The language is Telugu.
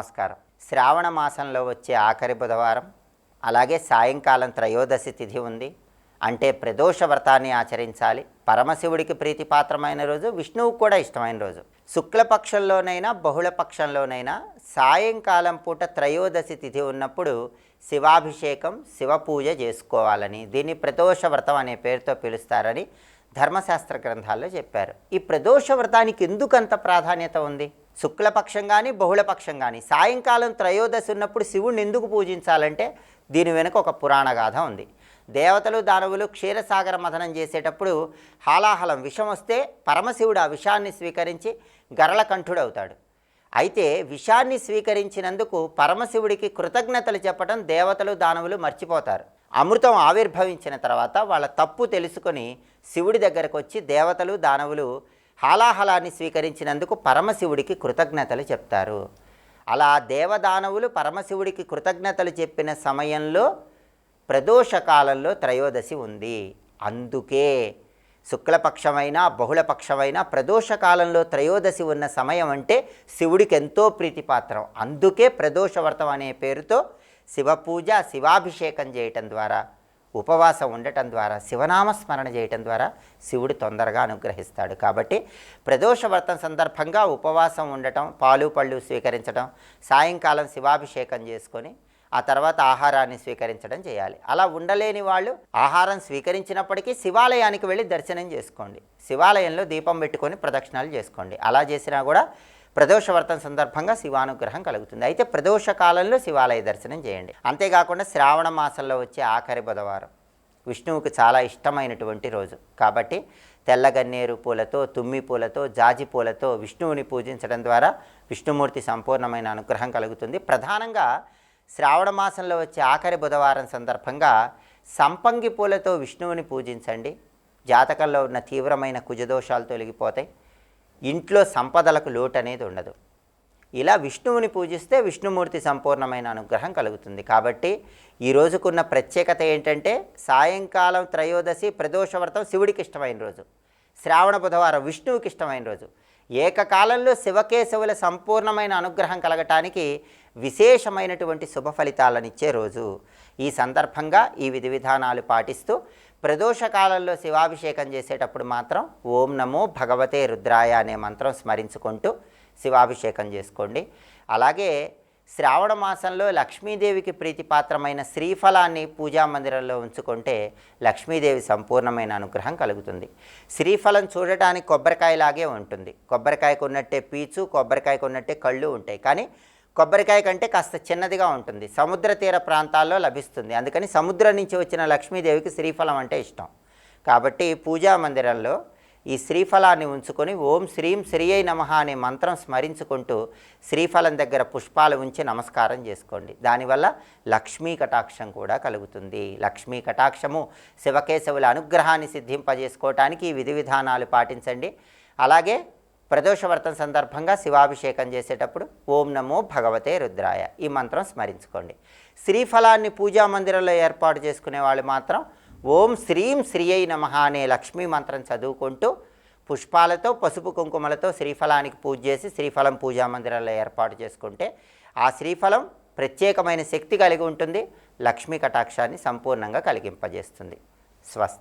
నమస్కారం. శ్రావణ మాసంలో వచ్చే ఆఖరి బుధవారం అలాగే సాయంకాలం త్రయోదశి తిథి ఉంది. అంటే ప్రదోష వ్రతాన్ని ఆచరించాలి. పరమశివుడికి ప్రీతిపాత్రమైన రోజు విష్ణువుకు కూడా ఇష్టమైన రోజు. శుక్లపక్షంలోనైనా బహుళ పక్షంలోనైనా సాయంకాలం పూట త్రయోదశి తిథి ఉన్నప్పుడు శివాభిషేకం శివ పూజ చేసుకోవాలని దీన్ని ప్రదోష వ్రతం అనే పేరుతో పిలుస్తారని ధర్మశాస్త్ర గ్రంథాల్లో చెప్పారు. ఈ ప్రదోష వ్రతానికి ఎందుకంత ప్రాధాన్యత ఉంది? శుక్లపక్షం కానీ బహుళపక్షం కానీ సాయంకాలం త్రయోదశి ఉన్నప్పుడు శివుణ్ణి ఎందుకు పూజించాలంటే దీని వెనుక ఒక పురాణ గాథ ఉంది. దేవతలు దానవులు క్షీరసాగర మథనం చేసేటప్పుడు హాలాహలం విషం వస్తే పరమశివుడు ఆ విషాన్ని స్వీకరించి గరళకంఠుడవుతాడు. అయితే విషాన్ని స్వీకరించినందుకు పరమశివుడికి కృతజ్ఞతలు చెప్పడం దేవతలు దానవులు మర్చిపోతారు. అమృతం ఆవిర్భవించిన తర్వాత వాళ్ళ తప్పు తెలుసుకొని శివుడి దగ్గరకు వచ్చి దేవతలు దానవులు హాలాహలాన్ని స్వీకరించినందుకు పరమశివుడికి కృతజ్ఞతలు చెప్తారు. అలా దేవదానవులు పరమశివుడికి కృతజ్ఞతలు చెప్పిన సమయంలో ప్రదోష కాలంలో త్రయోదశి ఉంది. అందుకే శుక్లపక్షమైన బహుళపక్షమైన ప్రదోష కాలంలో త్రయోదశి ఉన్న సమయం అంటే శివుడికి ఎంతో ప్రీతిపాత్రం. అందుకే ప్రదోష వ్రతం అనే పేరుతో శివపూజ శివాభిషేకం చేయటం ద్వారా. ఉపవాసం ఉండటం ద్వారా శివనామస్మరణ చేయటం ద్వారా శివుడు తొందరగా అనుగ్రహిస్తాడు. కాబట్టి ప్రదోష వ్రతం సందర్భంగా ఉపవాసం ఉండటం పాలు పళ్ళు స్వీకరించడం సాయంకాలం శివాభిషేకం చేసుకొని ఆ తర్వాత ఆహారాన్ని స్వీకరించడం చేయాలి. అలా ఉండలేని వాళ్ళు ఆహారం స్వీకరించినప్పటికీ శివాలయానికి వెళ్ళి దర్శనం చేసుకోండి. శివాలయంలో దీపం పెట్టుకొని ప్రదక్షిణాలు చేసుకోండి. అలా చేసినా కూడా ప్రదోషవర్తం సందర్భంగా శివానుగ్రహం కలుగుతుంది. అయితే ప్రదోష కాలంలో శివాలయ దర్శనం చేయండి. అంతేకాకుండా శ్రావణ మాసంలో వచ్చే ఆఖరి బుధవారం విష్ణువుకు చాలా ఇష్టమైనటువంటి రోజు. కాబట్టి తెల్లగన్నేరు పూలతో తుమ్మి పూలతో జాజి పూలతో విష్ణువుని పూజించడం ద్వారా విష్ణుమూర్తి సంపూర్ణమైన అనుగ్రహం కలుగుతుంది. ప్రధానంగా శ్రావణ మాసంలో వచ్చే ఆఖరి బుధవారం సందర్భంగా సంపంగి పూలతో విష్ణువుని పూజించండి. జాతకంలో ఉన్న తీవ్రమైన కుజదోషాలు తొలగిపోతాయి. ఇంట్లో సంపదలకు లోటు అనేది ఉండదు. ఇలా విష్ణువుని పూజిస్తే విష్ణుమూర్తి సంపూర్ణమైన అనుగ్రహం కలుగుతుంది. కాబట్టి ఈ రోజుకున్న ప్రత్యేకత ఏంటంటే సాయంకాలం త్రయోదశి ప్రదోష వ్రతం శివుడికి ఇష్టమైన రోజు. శ్రావణ బుధవారం విష్ణువుకి ఇష్టమైన రోజు. ఏకకాలంలో శివకేశవుల సంపూర్ణమైన అనుగ్రహం కలగటానికి విశేషమైనటువంటి శుభ ఫలితాలనిచ్చే రోజు. ఈ సందర్భంగా ఈ విధి విధానాలు పాటిస్తూ ప్రదోష కాలంలో శివాభిషేకం చేసేటప్పుడు మాత్రం ఓం నమో భగవతే రుద్రాయ అనే మంత్రం స్మరించుకుంటూ శివాభిషేకం చేసుకోండి. అలాగే శ్రావణ మాసంలో లక్ష్మీదేవికి ప్రీతిపాత్రమైన శ్రీఫలాన్ని పూజా మందిరంలో ఉంచుకుంటే లక్ష్మీదేవి సంపూర్ణమైన అనుగ్రహం కలుగుతుంది. శ్రీఫలం చూడటానికి కొబ్బరికాయలాగే ఉంటుంది. కొబ్బరికాయకు ఉన్నట్టే పీచు కొబ్బరికాయకు ఉన్నట్టే కళ్ళు ఉంటాయి. కానీ కొబ్బరికాయ కంటే కాస్త చిన్నదిగా ఉంటుంది. సముద్ర తీర ప్రాంతాల్లో లభిస్తుంది. అందుకని సముద్రం నుంచి వచ్చిన లక్ష్మీదేవికి శ్రీఫలం అంటే ఇష్టం. కాబట్టి పూజా మందిరంలో ఈ శ్రీఫలాన్ని ఉంచుకొని ఓం శ్రీం శ్రీ అయి నమ అనే మంత్రం స్మరించుకుంటూ శ్రీఫలం దగ్గర పుష్పాలు ఉంచి నమస్కారం చేసుకోండి. దానివల్ల లక్ష్మీ కటాక్షం కూడా కలుగుతుంది. లక్ష్మీ కటాక్షము శివకేశవుల అనుగ్రహాన్ని సిద్ధింపజేసుకోవటానికి ఈ విధి విధానాలు పాటించండి. అలాగే ప్రదోషవర్తం సందర్భంగా శివాభిషేకం చేసేటప్పుడు ఓం నమో భగవతే రుద్రాయ ఈ మంత్రం స్మరించుకోండి. శ్రీఫలాన్ని పూజా మందిరంలో ఏర్పాటు చేసుకునే వాళ్ళు మాత్రం ఓం శ్రీం శ్రీ అయి నమ అనే లక్ష్మీ మంత్రం చదువుకుంటూ పుష్పాలతో పసుపు కుంకుమలతో శ్రీఫలానికి పూజ చేసి శ్రీఫలం పూజా మందిరాల్లో ఏర్పాటు చేసుకుంటే ఆ శ్రీఫలం ప్రత్యేకమైన శక్తి కలిగి ఉంటుంది లక్ష్మీ కటాక్షాన్ని సంపూర్ణంగా కలిగింపజేస్తుంది. స్వస్తి.